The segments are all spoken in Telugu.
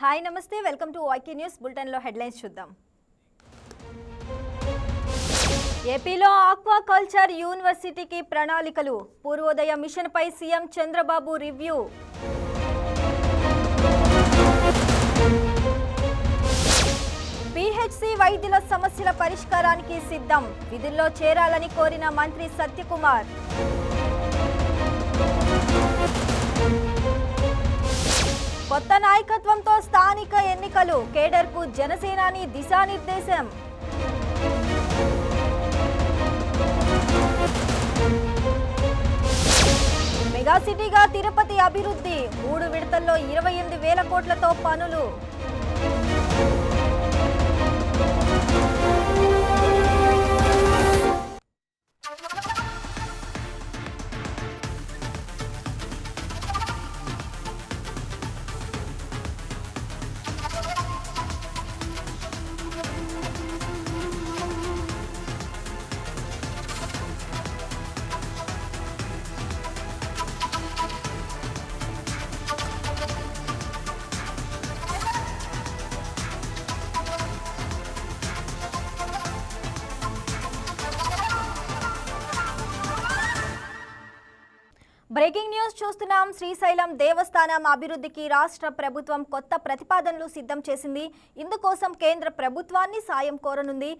హాయ్ నమస్తే. Welcome to YK news. బులెటిన్లో హెడ్లైన్స్ చూద్దాం. ఏపీలో ఆక్వా కల్చర్ యూనివర్సిటీకి ప్రణాళికలు. పూర్వోదయ మిషన్పై సీఎం చంద్రబాబు రివ్యూ. పిహెచ్సి వైద్యుల సమస్యల పరిష్కారానికి సిద్ధం. విధుల్లో చేరాలని కోరిన మంత్రి సత్యకుమార్. కొత్త నాయకత్వంతో స్థానిక ఎన్నికలు. కేడర్కు జనసేనాని దిశానిర్దేశం. మెగా సిటీగా తిరుపతి అభివృద్ధి. మూడు విడతల్లో ఇరవై ఎనిమిది వేల కోట్లతో పనులు. న్యూస్ చూస్తున్నాం. శ్రీశైలం దేవస్థానం అభివృద్ధికి రాష్ట్ర ప్రభుత్వం కొత్త ప్రతిపాదనలు సిద్ధం చేసింది. ఇందుకోసం కేంద్ర ప్రభుత్వాన్ని సాయం కోరనుంది.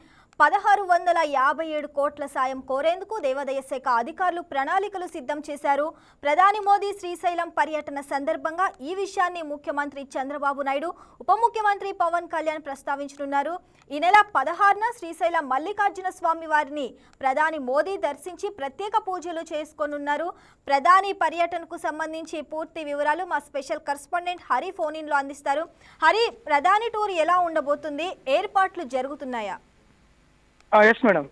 పదహారు వందల యాభై ఏడు కోట్ల సాయం కోరేందుకు దేవాదాయ శాఖ అధికారులు ప్రణాళికలు సిద్ధం చేశారు. ప్రధాని మోదీ శ్రీశైలం పర్యటన సందర్భంగా ఈ విషయాన్ని ముఖ్యమంత్రి చంద్రబాబు నాయుడు ఉప ముఖ్యమంత్రి పవన్ కళ్యాణ్ ప్రస్తావించనున్నారు. ఈ నెల పదహారున శ్రీశైలం మల్లికార్జున స్వామి వారిని ప్రధాని మోదీ దర్శించి ప్రత్యేక పూజలు చేసుకోనున్నారు. ప్రధాని పర్యటనకు సంబంధించి పూర్తి వివరాలు మా స్పెషల్ కరస్పాండెంట్ హరి ఫోన్ ఇన్లో అందిస్తారు. హరి ప్రధాని టూర్ ఎలా ఉండబోతుంది? ఏర్పాట్లు జరుగుతున్నాయా? ఎస్ మేడం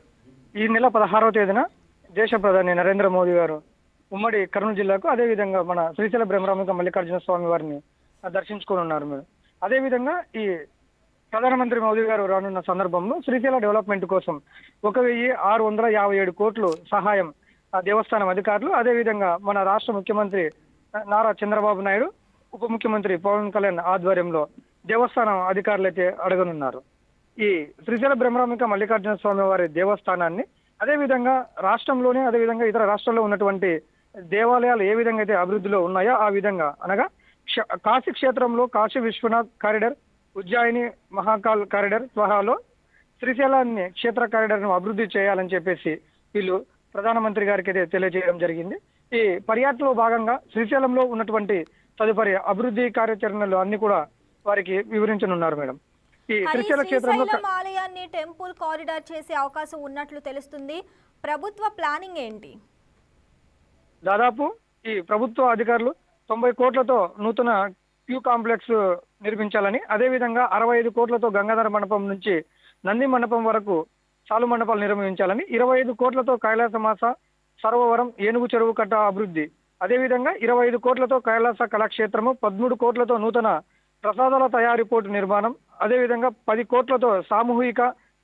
ఈ నెల పదహారవ తేదీన దేశ ప్రధాని నరేంద్ర మోదీ గారు ఉమ్మడి కర్నూలు జిల్లాకు అదేవిధంగా మన శ్రీశైల బ్రహ్మరామిక మల్లికార్జున స్వామి వారిని దర్శించుకొని ఉన్నారు మేడం అదేవిధంగా ఈ ప్రధానమంత్రి మోదీ గారు రానున్న సందర్భంలో శ్రీశైల డెవలప్మెంట్ కోసం ఒక వెయ్యి ఆరు వందల యాభై ఏడు కోట్లు సహాయం ఆ దేవస్థానం అధికారులు అదేవిధంగా మన రాష్ట్ర ముఖ్యమంత్రి నారా చంద్రబాబు నాయుడు ఉప ముఖ్యమంత్రి పవన్ కళ్యాణ్ ఆధ్వర్యంలో దేవస్థానం అధికారులు అయితే అడగనున్నారు. ఈ శ్రీశైల బ్రహ్మరామిక మల్లికార్జున స్వామి వారి దేవస్థానాన్ని అదేవిధంగా రాష్ట్రంలోనే అదేవిధంగా ఇతర రాష్ట్రాల్లో ఉన్నటువంటి దేవాలయాలు ఏ విధంగా అయితే అభివృద్ధిలో ఉన్నాయో ఆ విధంగా. అనగా క్ష- కాశీ క్షేత్రంలో కాశీ విశ్వనాథ్ కారిడర్ ఉజ్జాయిని మహాకాల్ కారిడర్ స్వహాలో శ్రీశైలాన్ని క్షేత్ర కారిడర్ను అభివృద్ధి చేయాలని చెప్పేసి వీళ్ళు ప్రధానమంత్రి గారికి అయితే తెలియజేయడం జరిగింది. ఈ పర్యాటనలో భాగంగా శ్రీశైలంలో ఉన్నటువంటి తదుపరి అభివృద్ధి కార్యాచరణలు అన్ని కూడా వారికి వివరించనున్నారు మేడం. ఈ క్షేత్రంలో ఆలయాన్ని టెంపుల్ కారిడార్ చేసే అవకాశం ఉన్నట్లు తెలుస్తుంది. ప్రభుత్వ ప్లానింగ్ ఏంటి? దాదాపు ఈ ప్రభుత్వ అధికారులు తొంభై కోట్లతో నూతన క్యూ కాంప్లెక్స్ నిర్మించాలని అదేవిధంగా అరవై ఐదు కోట్లతో గంగాధర మండపం నుంచి నంది మండపం వరకు చాలు మండపాలు నిర్మించాలని ఇరవై ఐదు కోట్లతో కైలాసమాస సరోవరం ఏనుగు చెరువు కట్ట అభివృద్ధి అదేవిధంగా ఇరవై ఐదు కోట్లతో కైలాస కళాక్షేత్రము పదమూడు కోట్లతో నూతన ప్రసాదాల తయారీ పోర్టు నిర్మాణం అదేవిధంగా పది కోట్లతో సామూహిక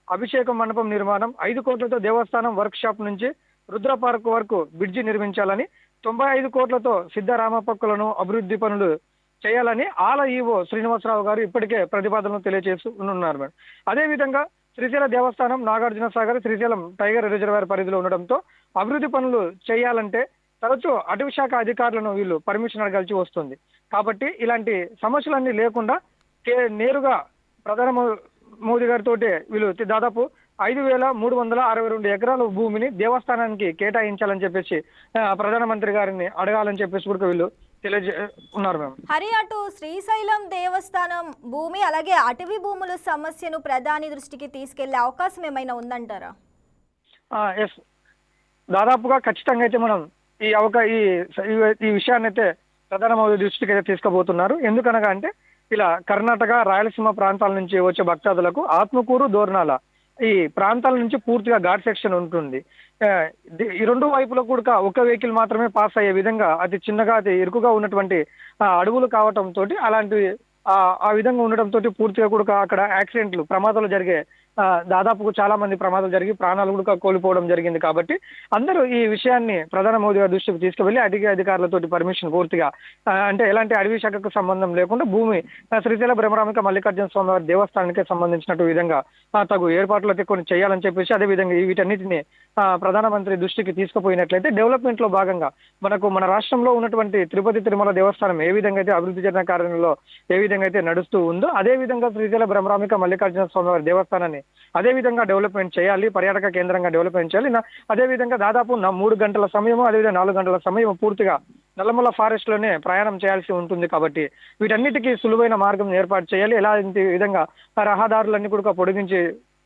అభిషేక మండపం నిర్మాణం ఐదు కోట్లతో దేవస్థానం వర్క్ షాప్ నుంచి రుద్ర పార్క్ వరకు బ్రిడ్జి నిర్మించాలని తొంభై ఐదు కోట్లతో సిద్ధరామపక్కులను అభివృద్ధి పనులు చేయాలని ఆల ఈవో శ్రీనివాసరావు గారు ఇప్పటికే ప్రతిపాదనలు తెలియజేస్తూ ఉన్నారు మేడం. అదేవిధంగా శ్రీశైల దేవస్థానం నాగార్జున సాగర్ శ్రీశైలం టైగర్ రిజర్వాయర్ పరిధిలో ఉండడంతో అభివృద్ధి పనులు చేయాలంటే తరచూ అటవీ శాఖ అధికారులను వీళ్ళు పర్మిషన్ అడగాల్సి వస్తుంది. కాబట్టి ఇలాంటి సమస్యలన్నీ లేకుండా నేరుగా ప్రధాన మోదీ గారితో వీళ్ళు దాదాపు ఐదు వేల మూడు వందల అరవై రెండు ఎకరాల భూమిని దేవస్థానానికి కేటాయించాలని చెప్పేసి ప్రధానమంత్రి గారిని అడగాలని చెప్పేసి కూడా వీళ్ళు తెలియజే ఉన్నారు మేము హరి అటు శ్రీశైలం దేవస్థానం భూమి అలాగే అటవీ భూముల సమస్యను ప్రధాని దృష్టికి తీసుకెళ్ళే అవకాశం ఏమైనా ఉందంటారా? ఎస్. దాదాపుగా ఖచ్చితంగా అయితే మనం ఈ అవకా ఈ ఈ- విషయాన్ని అయితే ప్రధాన మోదీ దృష్టికి అయితే తీసుకుపోతున్నారు. ఎందుకనగా అంటే ఇలా కర్ణాటక రాయలసీమ ప్రాంతాల నుంచి వచ్చే భక్తాదులకు ఆత్మకూరు దోర్నాల ఈ ప్రాంతాల నుంచి పూర్తిగా ఘాట్ సెక్షన్ ఉంటుంది. ఈ రెండు వైపులో కూడా ఒక వెహికల్ మాత్రమే పాస్ అయ్యే విధంగా అతి చిన్నగా అతి ఇరుకుగా ఉన్నటువంటి అడవులు కావటంతో అలాంటి ఆ విధంగా ఉండటంతో పూర్తిగా కూడా అక్కడ యాక్సిడెంట్లు ప్రమాదాలు జరిగే దాదాపు చాలా మంది ప్రమాదాలు జరిగి ప్రాణాలు కూడా కోల్పోవడం జరిగింది కాబట్టి అందరూ ఈ విషయాన్ని ప్రధాన మోదీ గారి దృష్టికి తీసుకువెళ్ళి అటవీ అధికారులతోటి పర్మిషన్ పూర్తిగా అంటే ఎలాంటి అడవి శాఖకు సంబంధం లేకుండా భూమి శ్రీశైల బ్రహ్మరామిక మల్లికార్జున స్వామి వారి దేవస్థానానికి సంబంధించినట్టు విధంగా తగు ఏర్పాట్లు అయితే కొన్ని చేయాలని చెప్పేసి అదే విధంగా వీటన్నిటిని ఆ, ప్రధానమంత్రి దృష్టికి తీసుకుపోయినట్లయితే డెవలప్మెంట్లో భాగంగా మనకు మన రాష్ట్రంలో ఉన్నటువంటి తిరుపతి తిరుమల దేవస్థానం ఏ విధంగా అయితే అభివృద్ధి చెందిన కార్యంలో ఏ విధంగా అయితే నడుస్తూ ఉందో అదే విధంగా శ్రీశైల బ్రహ్మరామిక మల్లికార్జున స్వామి వారి దేవస్థానాన్ని అదే విధంగా డెవలప్మెంట్ చేయాలి పర్యాటక కేంద్రంగా డెవలప్మెంట్ చేయాలి. అదే విధంగా దాదాపు నా మూడు గంటల సమయము అదేవిధంగా నాలుగు గంటల సమయం పూర్తిగా నల్లమల ఫారెస్ట్లోనే ప్రయాణం చేయాల్సి ఉంటుంది కాబట్టి వీటన్నిటికీ సులువైన మార్గం ఏర్పాటు చేయాలి. ఎలాంటి విధంగా రహదారులన్నీ కూడా పొడిగించి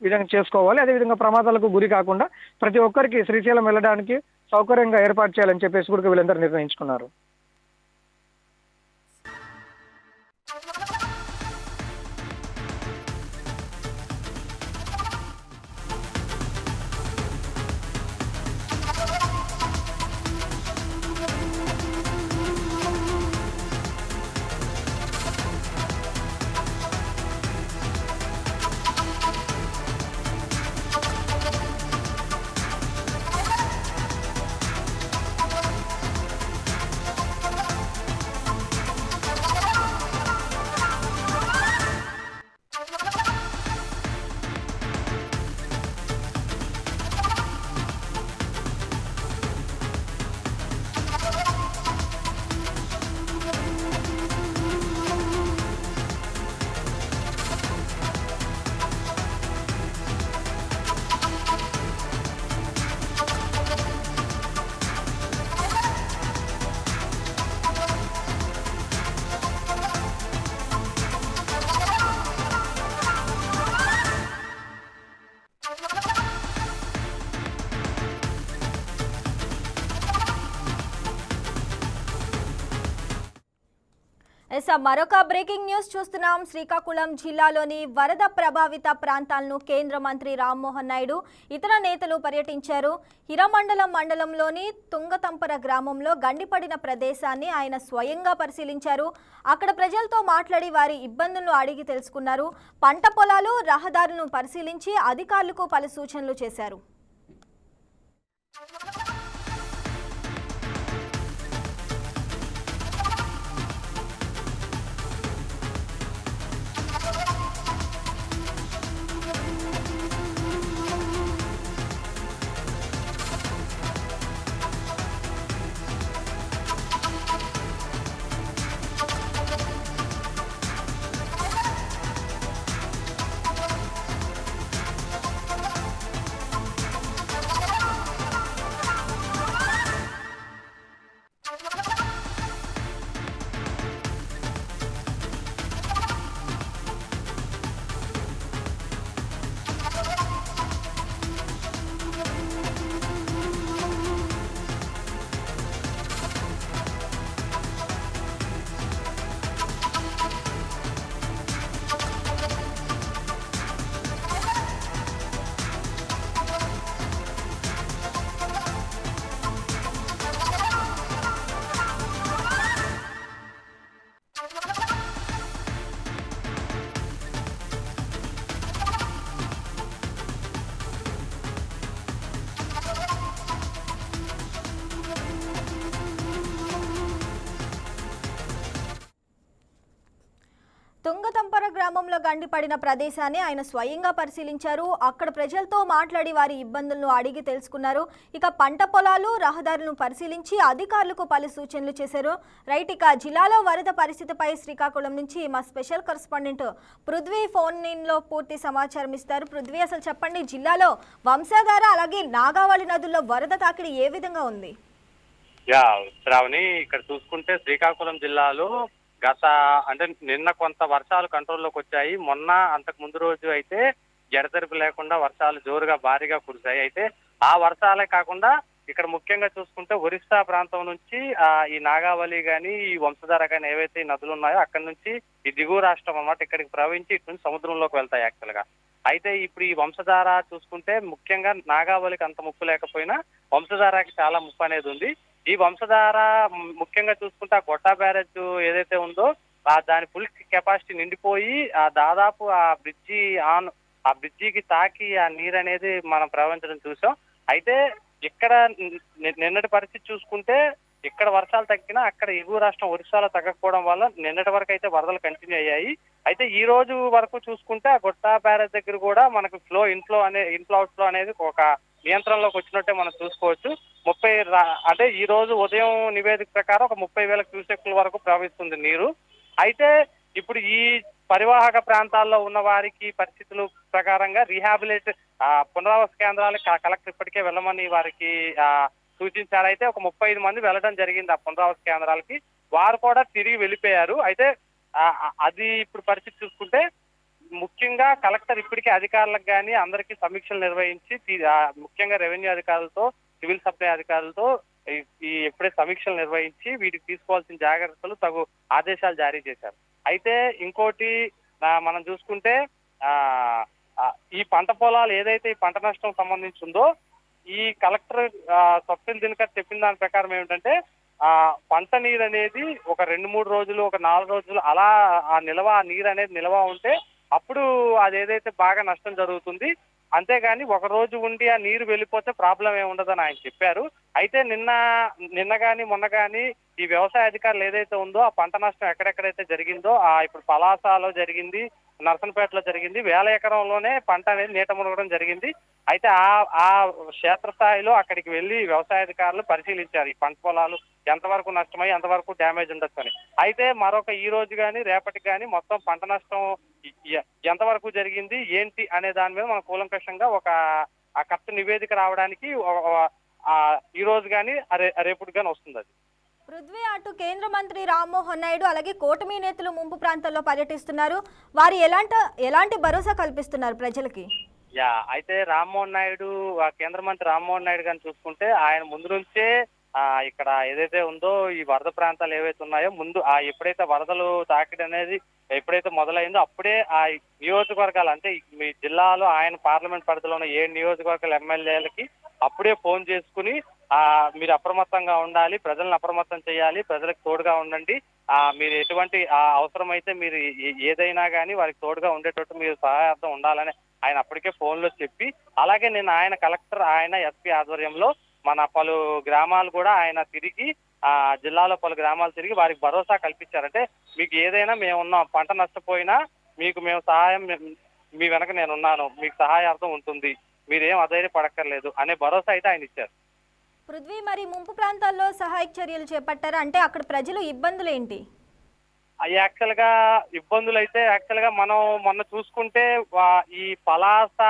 విధంగా చేసుకోవాలి. అదేవిధంగా ప్రమాదాలకు గురి కాకుండా ప్రతి ఒక్కరికి శ్రీశైలం వెళ్ళడానికి సౌకర్యంగా ఏర్పాటు చేయాలని చెప్పేసి కూడా వీళ్ళందరూ నిర్ణయించుకున్నారు. ఎస్ మరొక బ్రేకింగ్ న్యూస్ చూస్తున్నాం. శ్రీకాకుళం జిల్లాలోని వరద ప్రభావిత ప్రాంతాలను కేంద్ర మంత్రి రామ్మోహన్ నాయుడు ఇతర నేతలు పర్యటించారు. హిరమండలం మండలంలోని తుంగతంపర గ్రామంలో గండిపడిన ప్రదేశాన్ని ఆయన స్వయంగా పరిశీలించారు. అక్కడ ప్రజలతో మాట్లాడి వారి ఇబ్బందులను అడిగి తెలుసుకున్నారు. పంట పొలాలు రహదారులను పరిశీలించి అధికారులకు పలు సూచనలు చేశారు. తుంగతంపర గ్రామంలో గండిపడిన ప్రదేశాన్ని ఆయన స్వయంగా పరిశీలించారు. అక్కడ ప్రజలతో మాట్లాడి వారి ఇబ్బందులను అడిగి తెలుసుకున్నారు. ఇక పంట పొలాలు రహదారులను పరిశీలించి అధికారులకు పలు సూచనలు చేశారు. రైట్ ఇక జిల్లాలో వరద పరిస్థితిపై శ్రీకాకుళం నుంచి మా స్పెషల్ కరస్పాండెంట్ పృథ్వీ ఫోన్లో పూర్తి సమాచారం ఇస్తారు. పృథ్వీ అసలు చెప్పండి జిల్లాలో వంశాధార అలాగే నాగావళి నదుల్లో వరద తాకిడి ఏ విధంగా ఉంది? యా శ్రావణి ఇక్కడ చూసుకుంటే శ్రీకాకుళం జిల్లాలో గత అంటే నిన్న కొంత వర్షాలు కంట్రోల్లోకి వచ్చాయి. మొన్న అంతకు ముందు రోజు అయితే జడతెరిపి లేకుండా వర్షాలు జోరుగా భారీగా కురిశాయి. అయితే ఆ వర్షాలే కాకుండా ఇక్కడ ముఖ్యంగా చూసుకుంటే ఒరిస్సా ప్రాంతం నుంచి ఆ ఈ నాగావళి గాని ఈ వంశధార గాని ఏవైతే ఈ నదులు ఉన్నాయో అక్కడ నుంచి ఈ దిగువ రాష్ట్రం అన్నమాట ఇక్కడికి ప్రవహించి ఇటు నుంచి సముద్రంలోకి వెళ్తాయి యాక్చువల్గా. అయితే ఇప్పుడు ఈ వంశధార చూసుకుంటే ముఖ్యంగా నాగావళికి అంత ముప్పు లేకపోయినా వంశధారకి చాలా ముప్పు అనేది ఉంది. ఈ వంశధార ముఖ్యంగా చూసుకుంటే ఆ గొట్టా బ్యారేజ్ ఏదైతే ఉందో ఆ దాని ఫుల్ కెపాసిటీ నిండిపోయి ఆ దాదాపు ఆ బ్రిడ్జి ఆన్ ఆ బ్రిడ్జికి తాకి ఆ నీరు అనేది మనం ప్రవహించడం చూసాం. అయితే ఇక్కడ నిన్నటి పరిస్థితి చూసుకుంటే ఇక్కడ వర్షాలు తగ్గినా అక్కడ ఎగువ రాష్ట్రం ఒరిస్సాలో తగ్గకపోవడం వల్ల నిన్నటి వరకు అయితే వరదలు కంటిన్యూ అయ్యాయి. అయితే ఈ రోజు వరకు చూసుకుంటే ఆ గొట్టా బ్యారేజ్ దగ్గర కూడా మనకు ఫ్లో ఇన్ఫ్లో అనే ఇన్ఫ్లో అవుట్ఫ్లో అనేది ఒక నియంత్రణలోకి వచ్చినట్టే మనం చూసుకోవచ్చు. ముప్పై అంటే ఈ రోజు ఉదయం నివేదిక ప్రకారం ఒక ముప్పై వేల క్యూసెక్ల వరకు ప్రవహిస్తుంది నీరు. అయితే ఇప్పుడు ఈ పరివాహక ప్రాంతాల్లో ఉన్న వారికి పరిస్థితులు ప్రకారంగా రీహాబిలేట్ పునరావాస కేంద్రాలకు కలెక్టర్ ఇప్పటికే వెళ్ళమని వారికి ఆ, ఒక ముప్పై ఐదు మంది వెళ్ళడం జరిగింది ఆ పునరావాస కేంద్రాలకి. వారు కూడా తిరిగి వెళ్ళిపోయారు. అయితే అది ఇప్పుడు పరిస్థితి చూసుకుంటే ముఖ్యంగా కలెక్టర్ ఇప్పటికే అధికారులకు కానీ అందరికీ సమీక్షలు నిర్వహించి ముఖ్యంగా రెవెన్యూ అధికారులతో సివిల్ సప్లై అధికారులతో ఈ- ఎప్పుడే సమీక్షలు నిర్వహించి వీటికి తీసుకోవాల్సిన జాగ్రత్తలు తగు ఆదేశాలు జారీ చేశారు. అయితే ఇంకోటి మనం చూసుకుంటే ఆ ఈ పంట పొలాలు ఏదైతే ఈ పంట నష్టం సంబంధించి ఉందో ఈ కలెక్టర్ స్వప్నిల్ దినకర్ చెప్పిన దాని ప్రకారం ఏమిటంటే ఆ పంట నీరు అనేది ఒక రెండు మూడు రోజులు ఒక నాలుగు రోజులు అలా ఆ నిల్వ ఆ నీరు అనేది నిల్వ ఉంటే అప్పుడు అది ఏదైతే బాగా నష్టం జరుగుతుంది అంతేగాని ఒక రోజు ఉండి ఆ నీరు వెళ్ళిపోతే ప్రాబ్లం ఏమి ఉండదని ఆయన చెప్పారు. అయితే నిన్న నిన్న కానీ మొన్న కానీ ఈ వ్యవసాయ అధికారులు ఏదైతే ఉందో ఆ పంట నష్టం ఎక్కడెక్కడైతే జరిగిందో ఆ ఇప్పుడు పలాసాలో జరిగింది నర్సన్పేటలో జరిగింది వేల ఎకరంలోనే పంట అనేది నీట మునగడం జరిగింది. అయితే ఆ ఆ క్షేత్రస్థాయిలో అక్కడికి వెళ్ళి వ్యవసాయ అధికారులు పరిశీలించారు ఈ పంట పొలాలు ఎంతవరకు నష్టమై ఎంతవరకు డ్యామేజ్ ఉండొచ్చు అని. అయితే మరొక ఈ రోజు కానీ రేపటికి కానీ మొత్తం పంట నష్టం ఎంతవరకు జరిగింది ఏంటి అనే దాని మీద మనం కూలంకషంగా ఒక ఆ కరెక్ట్ నివేదిక రావడానికి ఈ రోజు కానీ రేపటి కానీ వస్తుంది అది. పృథ్వీ అటు కేంద్ర మంత్రి రామ్మోహన్ నాయుడు అలాగే కూటమి నేతలు ముంపు ప్రాంతాల్లో పర్యటిస్తున్నారు. వారు ఎలాంటి ఎలాంటి భరోసా కల్పిస్తున్నారు ప్రజలకి? యా అయితే రామ్మోహన్ నాయుడు ఆ కేంద్ర మంత్రి రామ్మోహన్ నాయుడు గారిని చూసుకుంటే ఆయన ముందు నుంచే ఇక్కడ ఏదైతే ఉందో ఈ వరద ప్రాంతాలు ఏవైతే ఉన్నాయో ముందు ఆ ఎప్పుడైతే వరదలు తాకిడి అనేది ఎప్పుడైతే మొదలైందో అప్పుడే ఆ నియోజకవర్గాలు అంటే మీ జిల్లాలో ఆయన పార్లమెంట్ పరిధిలో ఉన్న ఏ నియోజకవర్గాల ఎమ్మెల్యేలకి అప్పుడే ఫోన్ చేసుకుని ఆ మీరు అప్రమత్తంగా ఉండాలి ప్రజలను అప్రమత్తం చేయాలి ప్రజలకు తోడుగా ఉండండి. ఆ మీరు ఎటువంటి ఆ అవసరమైతే మీరు ఏ- ఏదైనా కానీ వారికి తోడుగా ఉండేటట్టు మీరు సహాయార్థం ఉండాలని ఆయన అప్పటికే ఫోన్లో చెప్పి అలాగే నేను ఆయన కలెక్టర్ ఆయన ఎస్పీ ఆధ్వర్యంలో మన పలు గ్రామాలు కూడా ఆయన తిరిగి ఆ జిల్లాలో పలు గ్రామాలు తిరిగి వారికి భరోసా కల్పించారంటే మీకు ఏదైనా మేము ఉన్నాం పంట నష్టపోయినా మీకు మేము సహాయం మీ వెనక నేను ఉన్నాను మీకు సహాయార్థం ఉంటుంది మీరేం అధైర్యపడక్కర్లేదు అనే భరోసా అయితే ఆయన ఇచ్చారు. పృథ్వీ మరి ముంపు ప్రాంతాల్లో సహాయక చర్యలు చేపట్టారా? అంటే అక్కడ ప్రజలు ఇబ్బందులు ఏంటి? యాక్చువల్గా ఇబ్బందులు అయితే యాక్చువల్గా మనం మొన్న చూసుకుంటే ఈ పలాస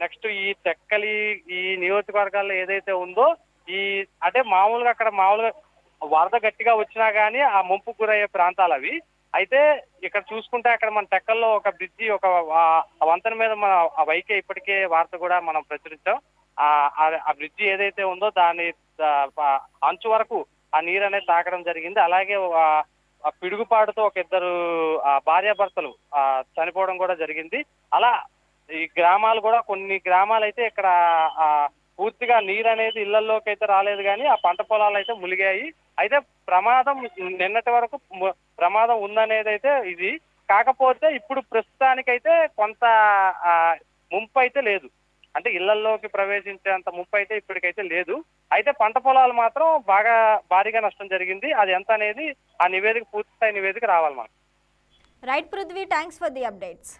నెక్స్ట్ ఈ తెక్కలి ఈ నియోజకవర్గాల్లో ఏదైతే ఉందో ఈ అంటే మామూలుగా అక్కడ మామూలుగా వరద గట్టిగా వచ్చినా కానీ ఆ ముంపు గురయ్యే ప్రాంతాలు అవి అయితే ఇక్కడ చూసుకుంటే అక్కడ మన తెక్కల్లో ఒక బ్రిడ్జి ఒక వంతెన మీద మన ఆ వైకే ఇప్పటికే వార్త కూడా మనం ప్రచురించాం. ఆ ఆ- బ్రిడ్జి ఏదైతే ఉందో దాని అంచు వరకు ఆ నీరు అనేది తాకడం జరిగింది. అలాగే పిడుగుపాటుతో ఒక ఇద్దరు భార్యాభర్తలు ఆ చనిపోవడం కూడా జరిగింది. అలా ఈ గ్రామాలు కూడా కొన్ని గ్రామాలు అయితే ఇక్కడ పూర్తిగా నీరు అనేది ఇళ్ళలోకి అయితే రాలేదు కానీ ఆ పంట పొలాలు అయితే ములిగాయి. అయితే ప్రమాదం నిన్నటి వరకు ప్రమాదం ఉందనేది అయితే ఇది. కాకపోతే ఇప్పుడు ప్రస్తుతానికైతే కొంత ముంపు అయితే లేదు. అంటే ఇళ్ళలోకి ప్రవేశించేంత ముంపు అయితే ఇప్పటికైతే లేదు. అయితే పంట పొలాలు మాత్రం బాగా భారీగా నష్టం జరిగింది. అది ఎంత అనేది ఆ నివేదిక పూర్తి స్థాయి నివేదిక రావాలి మనకు right Prithvi thanks for the updates.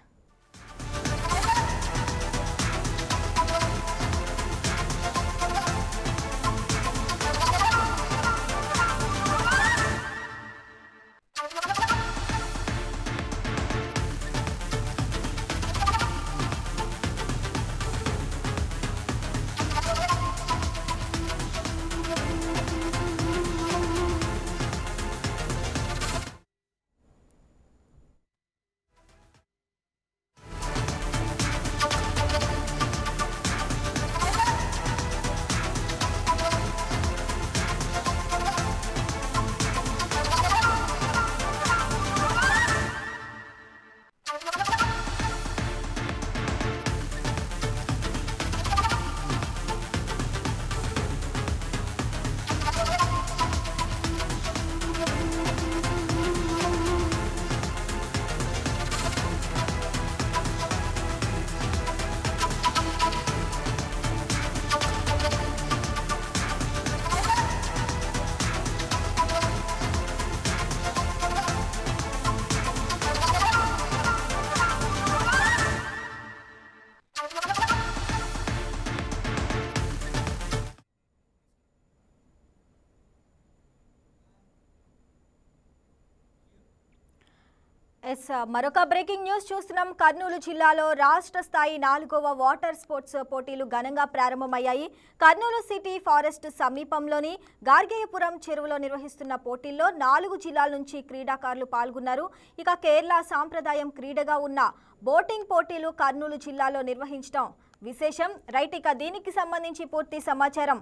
Yes మరొక బ్రేకింగ్ న్యూస్ చూస్తున్నాం. కర్నూలు జిల్లాలో రాష్ట్ర స్థాయి నాలుగవ వాటర్ స్పోర్ట్స్ పోటీలు ఘనంగా ప్రారంభమయ్యాయి. కర్నూలు సిటీ ఫారెస్ట్ సమీపంలోని గార్గేయపురం చెరువులో నిర్వహిస్తున్న పోటీల్లో నాలుగు జిల్లాల నుంచి క్రీడాకారులు పాల్గొన్నారు. ఇక కేరళ సాంప్రదాయం క్రీడగా ఉన్న బోటింగ్ పోటీలు కర్నూలు జిల్లాలో నిర్వహించడం విశేషం. రైట్ ఇక దీనికి సంబంధించి పూర్తి సమాచారం.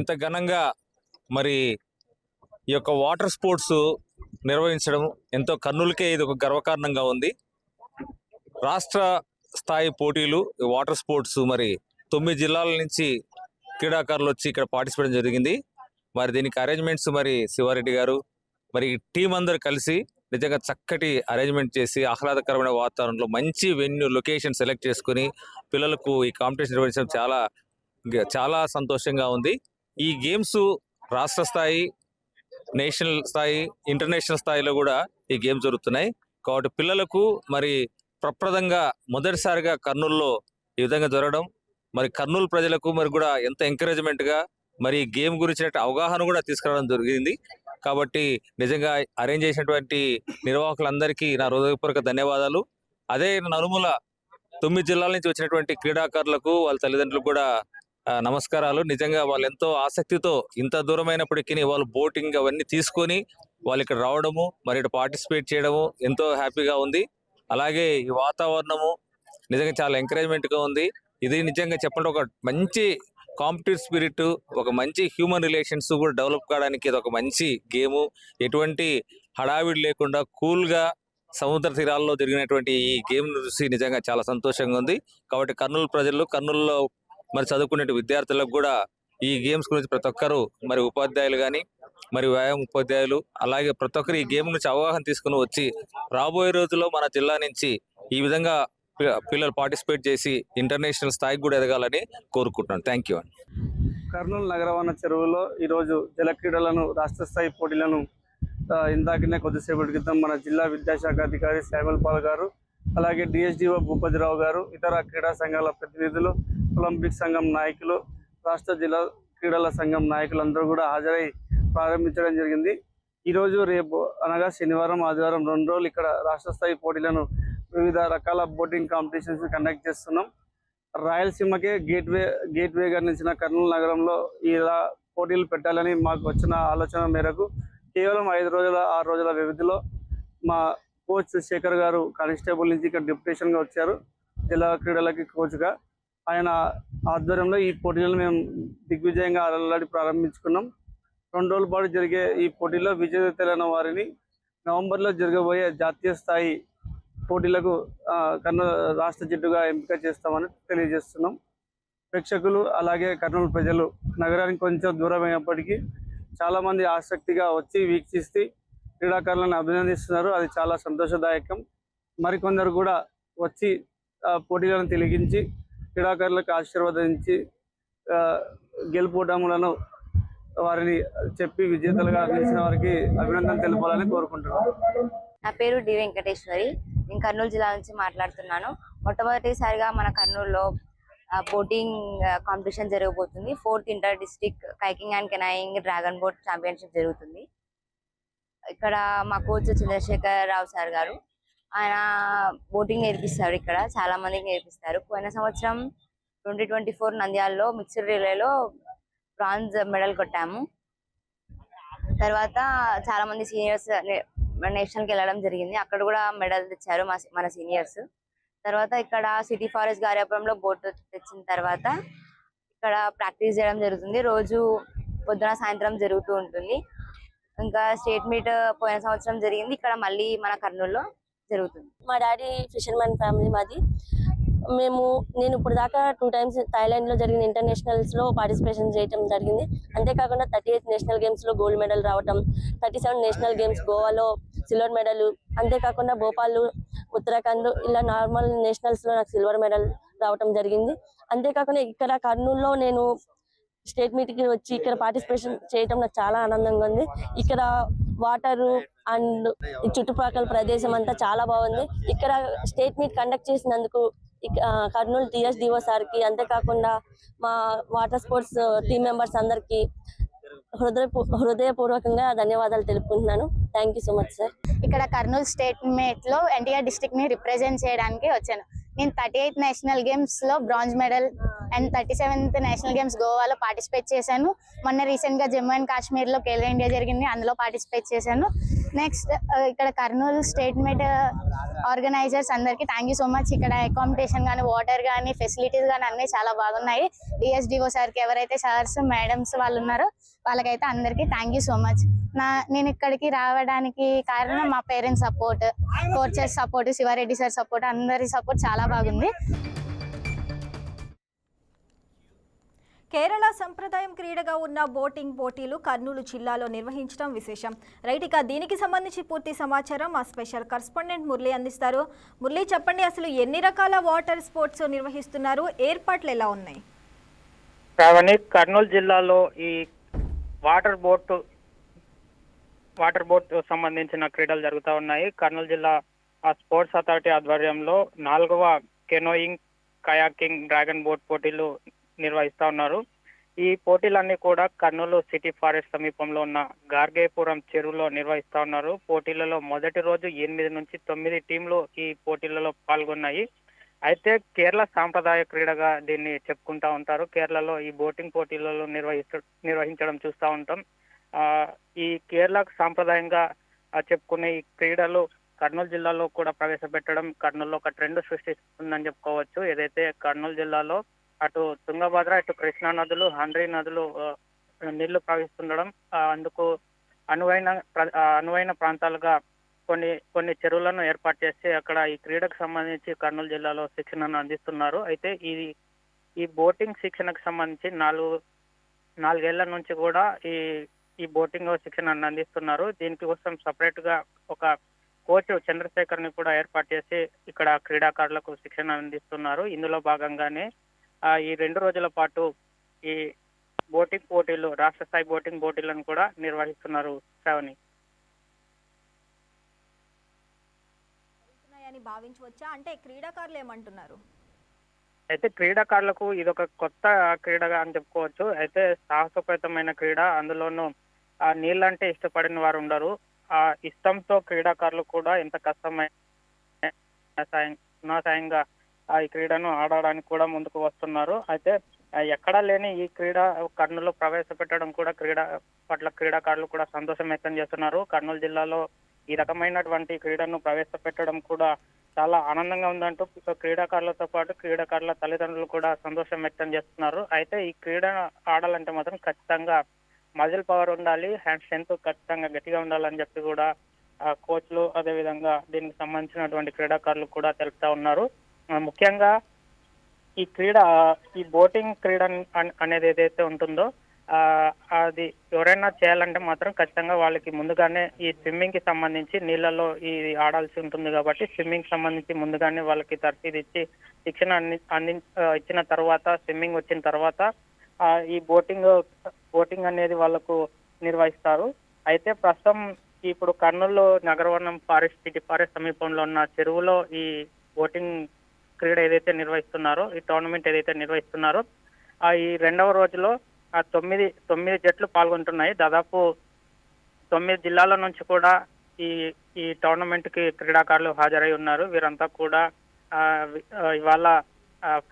ఇంత ఘనంగా మరి ఈ యొక్క వాటర్ స్పోర్ట్స్ నిర్వహించడం ఎంతో కర్నూలుకే ఇది ఒక గర్వకారణంగా ఉంది. రాష్ట్ర స్థాయి పోటీలు ఈ వాటర్ స్పోర్ట్స్ మరి తొమ్మిది జిల్లాల నుంచి క్రీడాకారులు వచ్చి ఇక్కడ పార్టిసిపేట్ జరిగింది. మరి దీనికి అరేంజ్మెంట్స్ మరి శివారెడ్డి గారు మరి టీం అందరు కలిసి నిజంగా చక్కటి అరేంజ్మెంట్ చేసి ఆహ్లాదకరమైన వాతావరణంలో మంచి వెన్యూ లొకేషన్ సెలెక్ట్ చేసుకుని పిల్లలకు ఈ కాంపిటీషన్ నిర్వహించడం చాలా చాలా సంతోషంగా ఉంది. ఈ గేమ్స్ రాష్ట్ర స్థాయి నేషనల్ స్థాయి ఇంటర్నేషనల్ స్థాయిలో కూడా ఈ గేమ్స్ జరుగుతున్నాయి. కాబట్టి పిల్లలకు మరి ప్రప్రదంగా మొదటిసారిగా కర్నూలులో ఈ విధంగా జరగడం మరి కర్నూలు ప్రజలకు మరి కూడా ఎంత ఎంకరేజ్మెంట్గా మరి ఈ గేమ్ గురించిన అవగాహన కూడా తీసుకురావడం జరిగింది. కాబట్టి నిజంగా అరేంజ్ చేసినటువంటి నిర్వాహకులందరికీ నా హృదయపూర్వక ధన్యవాదాలు. అదే నలుమూల తొమ్మిది జిల్లాల నుంచి వచ్చినటువంటి క్రీడాకారులకు వాళ్ళ తల్లిదండ్రులకు కూడా నమస్కారాలు. నిజంగా వాళ్ళు ఎంతో ఆసక్తితో ఇంత దూరమైనప్పటికీ వాళ్ళు బోటింగ్ అవన్నీ తీసుకొని వాళ్ళు ఇక్కడ రావడము మరి ఇక్కడ పార్టిసిపేట్ చేయడము ఎంతో హ్యాపీగా ఉంది. అలాగే ఈ వాతావరణము నిజంగా చాలా ఎంకరేజ్మెంట్గా గా ఉంది. ఇది నిజంగా చెప్పండి ఒక మంచి కాంపిటేటివ్ స్పిరిట్ ఒక మంచి హ్యూమన్ రిలేషన్స్ కూడా డెవలప్ కావడానికి ఇది ఒక మంచి గేము. ఎటువంటి హడావిడి లేకుండా కూల్గా సముద్ర తీరాల్లో జరిగినటువంటి ఈ గేమ్ చూసి నిజంగా చాలా సంతోషంగా ఉంది. కాబట్టి కర్నూలు ప్రజలు కర్నూలులో మరి చదువుకునే విద్యార్థులకు కూడా ఈ గేమ్స్ గురించి ప్రతి ఒక్కరు మరి ఉపాధ్యాయులు కానీ మరి వ్యాయామ ఉపాధ్యాయులు అలాగే ప్రతి ఒక్కరు ఈ గేమ్ నుంచి అవగాహన తీసుకుని వచ్చి రాబోయే రోజుల్లో మన జిల్లా నుంచి ఈ విధంగా పిల్లలు పార్టిసిపేట్ చేసి ఇంటర్నేషనల్ స్థాయికి కూడా ఎదగాలని కోరుకుంటున్నాను. థ్యాంక్ యూ అండి. కర్నూలు నగరవన చెరువులో ఈరోజు జల క్రీడలను రాష్ట్ర స్థాయి పోటీలను ఇందాకనే కొద్దిసేపటి క్రితం మన జిల్లా విద్యాశాఖ అధికారి శామ్యుల్ పాల్ గారు అలాగే డిఎస్డిఓ భూపతిరావు గారు ఇతర క్రీడా సంఘాల ప్రతినిధులు ఒలింపిక్ సంఘం నాయకులు రాష్ట్ర జిల్లా క్రీడల సంఘం నాయకులందరూ కూడా హాజరై ప్రారంభించడం జరిగింది. ఈరోజు రేపు అనగా శనివారం ఆదివారం రెండు రోజులు ఇక్కడ రాష్ట్ర స్థాయి పోటీలను వివిధ రకాల బోటింగ్ కాంపిటీషన్స్ కండక్ట్ చేస్తున్నాం. రాయలసీమకే గేట్వే వే గేట్ నిలిచిన కర్నూలు నగరంలో ఇలా పోటీలు పెట్టాలని మాకు వచ్చిన ఆలోచన మేరకు కేవలం ఐదు రోజుల ఆరు రోజుల వ్యవధిలో మా కోచ్ శేఖర్ గారు కానిస్టేబుల్ నుంచి ఇక్కడ డిప్యూటేషన్గా వచ్చారు. జిల్లా క్రీడలకి కోచ్గా ఆయన ఆధ్వర్యంలో ఈ పోటీలను మేము దిగ్విజయంగా ఆల్రెడీ ప్రారంభించుకున్నాం. రెండు రోజుల పాటు జరిగే ఈ పోటీలో విజేతలైన వారిని నవంబర్లో జరగబోయే జాతీయ స్థాయి పోటీలకు కర్నూలు రాష్ట్ర జట్టుగా ఎంపిక చేస్తామని తెలియజేస్తున్నాం. ప్రేక్షకులు అలాగే కర్నూలు ప్రజలు నగరానికి కొంచెం దూరం అయినప్పటికీ చాలా మంది ఆసక్తిగా వచ్చి వీక్షిస్తూ క్రీడాకారులను అభినందిస్తున్నారు. అది చాలా సంతోషదాయకం. మరికొందరు కూడా వచ్చి ఆ, పోటీలను తిలిగించి క్రీడాకారులకు ఆశీర్వదించి గెలుపుటములను వారిని చెప్పి విజేతలుగా అందించిన వారికి అభినందన తెలపాలని కోరుకుంటున్నాను. నా పేరు డి వెంకటేశ్వరి. నేను కర్నూలు జిల్లా నుంచి మాట్లాడుతున్నాను. మొట్టమొదటిసారిగా మన కర్నూలులో బోటింగ్ కాంపిటీషన్ జరగబోతుంది. Fourth inter district kayaking and canoeing dragon boat championship జరుగుతుంది. ఇక్కడ మా కోచ్ చంద్రశేఖర్ రావు సార్ గారు. ఆయన బోటింగ్ నేర్పిస్తారు ఇక్కడ చాలా మందికి నేర్పిస్తారు. పోయిన సంవత్సరం ట్వంటీ ట్వంటీ ఫోర్ నంద్యాలలో మిక్స్డ్ రిలేలో బ్రాంజ్ మెడల్ కొట్టాము. తర్వాత చాలా మంది సీనియర్స్ నేషనల్కి వెళ్ళడం జరిగింది. అక్కడ కూడా మెడల్ తెచ్చారు మన సీనియర్స్. తర్వాత ఇక్కడ సిటీ ఫారెస్ట్ గార్యాపురంలో బోట్ తెచ్చిన తర్వాత ఇక్కడ ప్రాక్టీస్ చేయడం జరుగుతుంది. రోజు పొద్దున సాయంత్రం జరుగుతూ ఉంటుంది. ఇంకా స్టేట్ మీట్ పోయిన సంవత్సరం జరిగింది. ఇక్కడ మళ్ళీ మన కర్నూలులో జరుగుతుంది. మా డాడీ ఫిషర్మెన్ ఫ్యామిలీ మాది. మేము నేను ఇప్పుడు దాకా టూ టైమ్స్ థాయిలాండ్లో జరిగిన ఇంటర్నేషనల్స్లో పార్టిసిపేషన్ చేయటం జరిగింది. అంతేకాకుండా థర్టీ ఎయిత్ నేషనల్ గేమ్స్లో గోల్డ్ మెడల్ రావటం థర్టీ సెవెన్ నేషనల్ గేమ్స్ గోవాలో సిల్వర్ మెడల్ అంతేకాకుండా భోపాల్ ఉత్తరాఖండ్ ఇలా నార్మల్ నేషనల్స్లో నాకు సిల్వర్ మెడల్ రావటం జరిగింది. అంతేకాకుండా ఇక్కడ కర్నూలులో నేను స్టేట్ మీట్కి వచ్చి ఇక్కడ పార్టిసిపేషన్ చేయటం నాకు చాలా ఆనందంగా ఉంది. ఇక్కడ వాటర్ అండ్ చుట్టుపక్కల ప్రదేశం అంతా చాలా బాగుంది. ఇక్కడ స్టేట్ మీట్ కండక్ట్ చేసినందుకు కర్నూలు టిఎస్ డిఓ సార్కి అంతేకాకుండా మా వాటర్ స్పోర్ట్స్ టీమ్ మెంబర్స్ అందరికి హృదయ హృదయపూర్వకంగా ధన్యవాదాలు తెలుపుకుంటున్నాను. Thank you so much sir. ఇక్కడ కర్నూలు స్టేట్ మేట్లో ఎన్టీఆర్ డిస్ట్రిక్ట్ని రిప్రజెంట్ చేయడానికి వచ్చాను. నేను థర్టీ నేషనల్ గేమ్స్లో bronze medal and thirty seventh national games గోవాలో పార్టిసిపేట్ చేశాను. మొన్న రీసెంట్గా జమ్మూ అండ్ కాశ్మీర్లో ఇండియా జరిగింది అందులో పార్టిసిపేట్ చేశాను. నెక్స్ట్ ఇక్కడ కర్నూలు స్టేట్మెంట్ ఆర్గనైజర్స్ అందరికీ థ్యాంక్ యూ సో మచ్ ఇక్కడ అకామిడేషన్ కానీ వాటర్ కానీ ఫెసిలిటీస్ కానీ అన్ని చాలా బాగున్నాయి. డిఎస్డిఓ సార్కి ఎవరైతే సార్స్ మేడమ్స్ వాళ్ళు ఉన్నారో వాళ్ళకైతే అందరికీ థ్యాంక్ యూ సో మచ్ నా నేను ఇక్కడికి రావడానికి కారణం మా parents support coaches support Siva Reddy sir support అందరి సపోర్ట్ చాలా బాగుంది. కేరళ సంప్రదాయం క్రీడగా ఉన్న బోటింగ్ పోటీలు కర్నూలు జిల్లాలో నిర్వహించడం విశేషం. రైట్ ఇక దీనికి సంబంధించి పూర్తి సమాచారం మా స్పెషల్ కరస్పాండెంట్ మురళి అందిస్తారు. మురళి చెప్పండి అసలు ఎన్ని రకాల వాటర్ స్పోర్ట్స్ నిర్వహిస్తున్నారు? ఏర్పాట్లు ఎలా ఉన్నాయి? శ్రావణి కర్నూలు జిల్లాలో ఈ వాటర్ బోట్ వాటర్ బోట్ సంబంధించిన క్రీడలు జరుగుతూ ఉన్నాయి. కర్నూలు జిల్లా ఆ స్పోర్ట్స్ అథారిటీ ఆధ్వర్యంలో నాలుగవ కెనోయింగ్ కయాకింగ్ డ్రాగన్ బోట్ పోటీలు నిర్వహిస్తా ఉన్నారు. ఈ పోటీలన్నీ కూడా కర్నూలు సిటీ ఫారెస్ట్ సమీపంలో ఉన్న గార్గేపురం చెరువులో నిర్వహిస్తా ఉన్నారు. పోటీలలో మొదటి రోజు ఎనిమిది నుంచి తొమ్మిది టీంలు ఈ పోటీలలో పాల్గొన్నాయి. అయితే కేరళ సాంప్రదాయ క్రీడగా దీన్ని చెప్పుకుంటా ఉంటారు. కేరళలో ఈ బోటింగ్ పోటీలలో నిర్వహిస్తూ నిర్వహించడం చూస్తూ ఉంటాం. ఈ కేరళకు సాంప్రదాయంగా చెప్పుకునే ఈ క్రీడలు కర్నూలు జిల్లాలో కూడా ప్రవేశపెట్టడం కర్నూలులో ఒక ట్రెండ్ సృష్టిస్తుందని చెప్పుకోవచ్చు. ఏదైతే కర్నూలు జిల్లాలో అటు తుంగభద్ర ఇటు కృష్ణా నదులు హండ్రీ నదులు నీళ్ళు ప్రవహిస్తుండడం అందుకు అనువైన అనువైన ప్రాంతాలుగా కొన్ని కొన్ని చెరువులను ఏర్పాటు చేసి అక్కడ ఈ క్రీడకు సంబంధించి కర్నూలు జిల్లాలో శిక్షణను అందిస్తున్నారు. అయితే ఈ ఈ బోటింగ్ శిక్షణకు సంబంధించి నాలుగు నాలుగేళ్ళ నుంచి కూడా ఈ ఈ బోటింగ్ శిక్షణను అందిస్తున్నారు. దీనికోసం సపరేట్గా ఒక కోచ్ చంద్రశేఖర్ని కూడా ఏర్పాటు చేసి ఇక్కడ క్రీడాకారులకు శిక్షణ అందిస్తున్నారు. ఇందులో భాగంగానే ఈ రెండు రోజుల పాటు ఈ బోటింగ్ పోటీలు రాష్ట్ర స్థాయి బోటింగ్ పోటీలను కూడా నిర్వహిస్తున్నారు శ్రావణి. భావించవచ్చా? అంటే క్రీడాకారులు ఏమంటున్నారు? అయితే క్రీడాకారులకు ఇది ఒక కొత్త క్రీడగా అని చెప్పుకోవచ్చు. అయితే సాహసోపేతమైన క్రీడ. అందులోనూ ఆ నీళ్ళంటే ఇష్టపడిన వారు ఉండరు. ఆ ఇష్టంతో క్రీడాకారులు కూడా ఎంత కష్టమైన సాయం సాయంగా ఈ క్రీడను ఆడడానికి కూడా ముందుకు వస్తున్నారు. అయితే ఎక్కడా లేని ఈ క్రీడ కర్నూలు ప్రవేశపెట్టడం కూడా క్రీడ పట్ల క్రీడాకారులు కూడా సంతోషం వ్యక్తం చేస్తున్నారు. కర్నూలు జిల్లాలో ఈ రకమైనటువంటి క్రీడను ప్రవేశపెట్టడం కూడా చాలా ఆనందంగా ఉందంటూ క్రీడాకారులతో పాటు క్రీడాకారుల తల్లిదండ్రులు కూడా సంతోషం వ్యక్తం చేస్తున్నారు. అయితే ఈ క్రీడ ఆడాలంటే మాత్రం ఖచ్చితంగా మజిల్ పవర్ ఉండాలి హ్యాండ్ స్ట్రెంత్ ఖచ్చితంగా గట్టిగా ఉండాలని చెప్పి కూడా కోచ్లు కోచ్లు అదేవిధంగా దీనికి సంబంధించినటువంటి క్రీడాకారులు కూడా తెలుపుతా ఉన్నారు. ముఖ్యంగా ఈ క్రీడ ఈ బోటింగ్ క్రీడ అనేది ఏదైతే ఉంటుందో ఆ, అది ఎవరైనా చేయాలంటే మాత్రం ఖచ్చితంగా వాళ్ళకి ముందుగానే ఈ స్విమ్మింగ్కి సంబంధించి నీళ్ళలో ఈ ఆడాల్సి ఉంటుంది కాబట్టి స్విమ్మింగ్ సంబంధించి ముందుగానే వాళ్ళకి తర్ఫీదు ఇచ్చి శిక్షణ అంది అంది ఇచ్చిన తర్వాత స్విమ్మింగ్ వచ్చిన తర్వాత ఈ బోటింగ్ బోటింగ్ అనేది వాళ్ళకు నిర్వహిస్తారు. అయితే ప్రస్తుతం ఇప్పుడు Kurnool Nagaravanam forest city forest సమీపంలో ఉన్న చెరువులో ఈ బోటింగ్ క్రీడ ఏదైతే నిర్వహిస్తున్నారో ఈ టోర్నమెంట్ ఏదైతే నిర్వహిస్తున్నారో ఆ ఈ రెండవ రోజులో ఆ తొమ్మిది తొమ్మిది జట్లు పాల్గొంటున్నాయి. దాదాపు తొమ్మిది జిల్లాల నుంచి కూడా ఈ ఈ టోర్నమెంట్కి క్రీడాకారులు హాజరై ఉన్నారు. వీరంతా కూడా ఇవాళ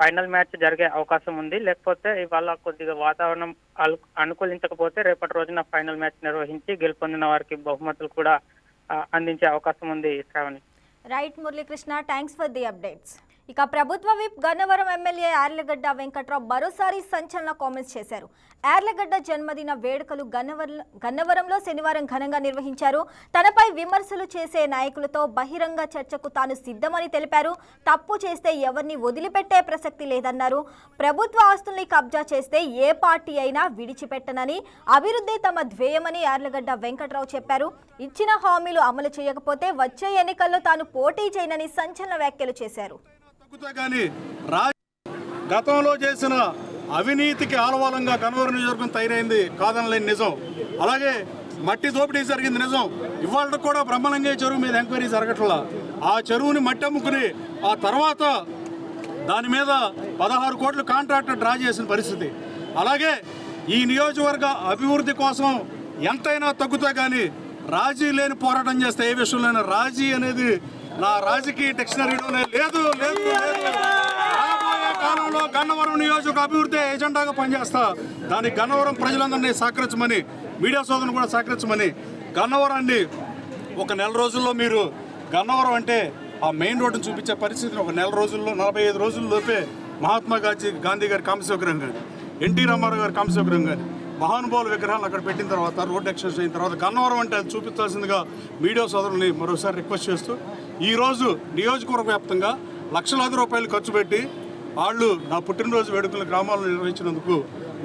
ఫైనల్ మ్యాచ్ జరిగే అవకాశం ఉంది. లేకపోతే ఇవాళ కొద్దిగా వాతావరణం అనుకూలించకపోతే రేపటి రోజున ఫైనల్ మ్యాచ్ నిర్వహించి గెలుపొందిన వారికి బహుమతులు కూడా అందించే అవకాశం ఉంది Sravani. Right Muralikrishna thanks for the updates. ఇక ప్రభుత్వ విప్ గన్నవరం ఎమ్మెల్యే యార్లగడ్డ వెంకట్రావు మరోసారి సంచలన కామెంట్స్ చేశారు. యార్లగడ్డ జన్మదిన వేడుకలు గన్నవరం గన్నవరంలో శనివారం ఘనంగా నిర్వహించారు. తనపై విమర్శలు చేసే నాయకులతో బహిరంగ చర్చకు తాను సిద్ధమని తెలిపారు. తప్పు చేస్తే ఎవరిని వదిలిపెట్టే ప్రసక్తి లేదన్నారు. ప్రభుత్వ ఆస్తుల్ని కబ్జా చేస్తే ఏ పార్టీ అయినా విడిచిపెట్టనని అభివృద్ధి తమ ధ్యేయమని యార్లగడ్డ వెంకట్రావు చెప్పారు. ఇచ్చిన హామీలు అమలు చేయకపోతే వచ్చే ఎన్నికల్లో తాను పోటీ చేయనని సంచలన వ్యాఖ్యలు చేశారు. తగ్గుతా కానీ గతంలో చేసిన అవినీతికి ఆలవాలంగా కనవరం నియోజకవర్గం తయారైంది కాదనలేని నిజం. అలాగే మట్టి దోపిడీ జరిగింది నిజం. ఇవాళ కూడా బ్రహ్మలింగయ్య చెరువు మీద ఎంక్వైరీ జరగట్లా. ఆ చెరువుని మట్టి అమ్ముకుని ఆ తర్వాత దాని మీద పదహారు కోట్లు కాంట్రాక్టర్ డ్రా చేసిన పరిస్థితి. అలాగే ఈ నియోజకవర్గ అభివృద్ధి కోసం ఎంతైనా తగ్గుతా కానీ రాజీ లేని పోరాటం చేస్తే ఏ విషయంలోనైనా రాజీ అనేది నా రాజకీయ డిక్షనరీలోనే లేదు లేదు లేదు. రాబోయే కాలంలో గన్నవరం నియోజక అభివృద్ధి ఎజెండాగా పనిచేస్తా. దానికి గన్నవరం ప్రజలందరినీ సహకరించమని మీడియా సోదరులు కూడా సహకరించమని గన్నవరాన్ని ఒక నెల రోజుల్లో మీరు గన్నవరం అంటే ఆ మెయిన్ రోడ్డును చూపించే పరిస్థితిని ఒక నెల రోజుల్లో నలభై ఐదు రోజుల్లోపే మహాత్మా గాంధీ గాంధీ గారి కాంస్య విగ్రహం కానీ ఎన్టీ రామారావు గారి కాంస్య కానీ మహానుభావుల విగ్రహాలు అక్కడ పెట్టిన తర్వాత రోడ్ ఎక్సెస్ అయిన తర్వాత గన్నవరం అంటే అది చూపించాల్సిందిగా మీడియా సోదరుల్ని మరోసారి రిక్వెస్ట్ చేస్తూ ఈరోజు నియోజకవర్గ వ్యాప్తంగా లక్షలాది రూపాయలు ఖర్చు పెట్టి వాళ్ళు నా పుట్టినరోజు వేడుకలు గ్రామాలను నిర్వహించినందుకు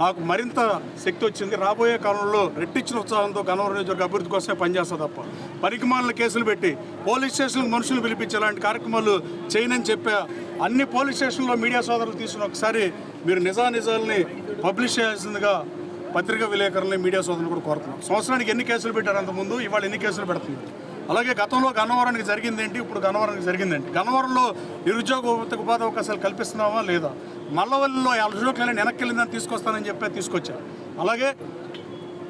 నాకు మరింత శక్తి వచ్చింది. రాబోయే కాలంలో రెట్టించిన ఉత్సాహంతో గన్నవరం నియోజకవర్గ అభివృద్ధి కోసమే పనిచేస్తా తప్ప పరికమాలను కేసులు పెట్టి పోలీస్ స్టేషన్లకు మనుషులు పిలిపించే లాంటి కార్యక్రమాలు చేయనని చెప్పా. అన్ని పోలీస్ స్టేషన్లో మీడియా సోదరులు తీసుకుని ఒకసారి మీరు నిజానిజాలని పబ్లిష్ చేయాల్సిందిగా పత్రికా విలేకరులని మీడియా సోదరులు కూడా కోరుతున్నాం. సంవత్సరానికి ఎన్ని కేసులు పెట్టారు అంతకుముందు? ఇవాళ ఎన్ని కేసులు పెడుతున్నారు? అలాగే గతంలో గన్నవరానికి జరిగిందేంటి? ఇప్పుడు గన్నవరానికి జరిగిందేంటి? గన్నవరంలో నిరుద్యోగ ఉపాధి అవకాశాలు కల్పిస్తున్నావా లేదా? మల్లవల్లిలో ఉద్యోగాలు వెనక్కి వెళ్ళిందని తీసుకొస్తానని చెప్పి తీసుకొచ్చారు. అలాగే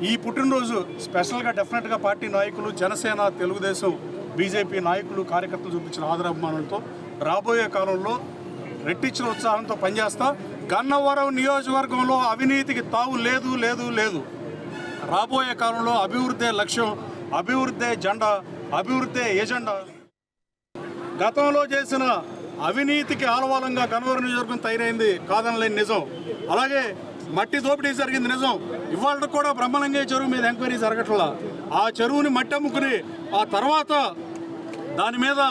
ఈ పుట్టినరోజు స్పెషల్గా డెఫినెట్గా పార్టీ నాయకులు జనసేన తెలుగుదేశం బీజేపీ నాయకులు కార్యకర్తలు చూపించిన ఆదరాభిమానులతో రాబోయే కాలంలో రెట్టించిన ఉత్సాహంతో పనిచేస్తా. గన్నవరం నియోజకవర్గంలో అవినీతికి తావు లేదు లేదు లేదు. రాబోయే కాలంలో అభివృద్ధే లక్ష్యం అభివృద్ధే జెండా అభివృద్ధి ఎజెండా. గతంలో చేసిన అవినీతికి ఆలవాలంగా గన్నవరం నియోజకవర్గం తయారైంది కాదనలేని నిజం. అలాగే మట్టి దోపిడీ జరిగింది నిజం. ఇవాళ కూడా బ్రహ్మలింగయ్య చెరువు మీద ఎంక్వైరీ జరగట్లా. ఆ చెరువుని మట్టి అమ్ముకుని ఆ తర్వాత దాని మీద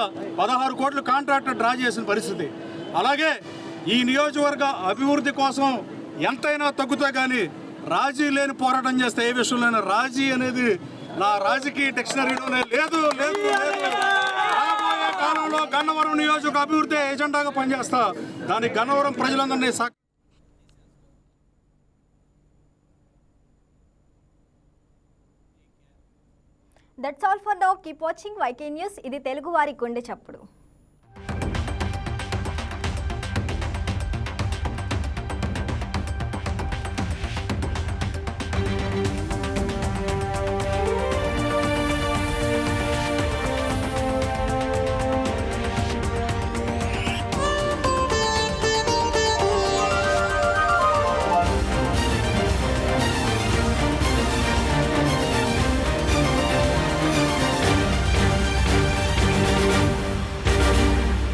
పదహారు కోట్లు కాంట్రాక్టర్ డ్రా చేసిన పరిస్థితి. అలాగే ఈ నియోజకవర్గ అభివృద్ధి కోసం ఎంతైనా తగ్గుతా కానీ రాజీ లేని పోరాటం చేస్తే ఏ విషయంలోనైనా రాజీ అనేది నా రాజకీయ డిక్షనరీలో లేదు లేదు రాబోయే కాలంలో గన్నవరం నియోజక అభివృద్ధి ఎజెండాగా పనిచేస్తా. దానికి గన్నవరం ప్రజలందరినీ సహ that's all for now keep watching YK news ఇది తెలుగు వారి గుండె చప్పుడు.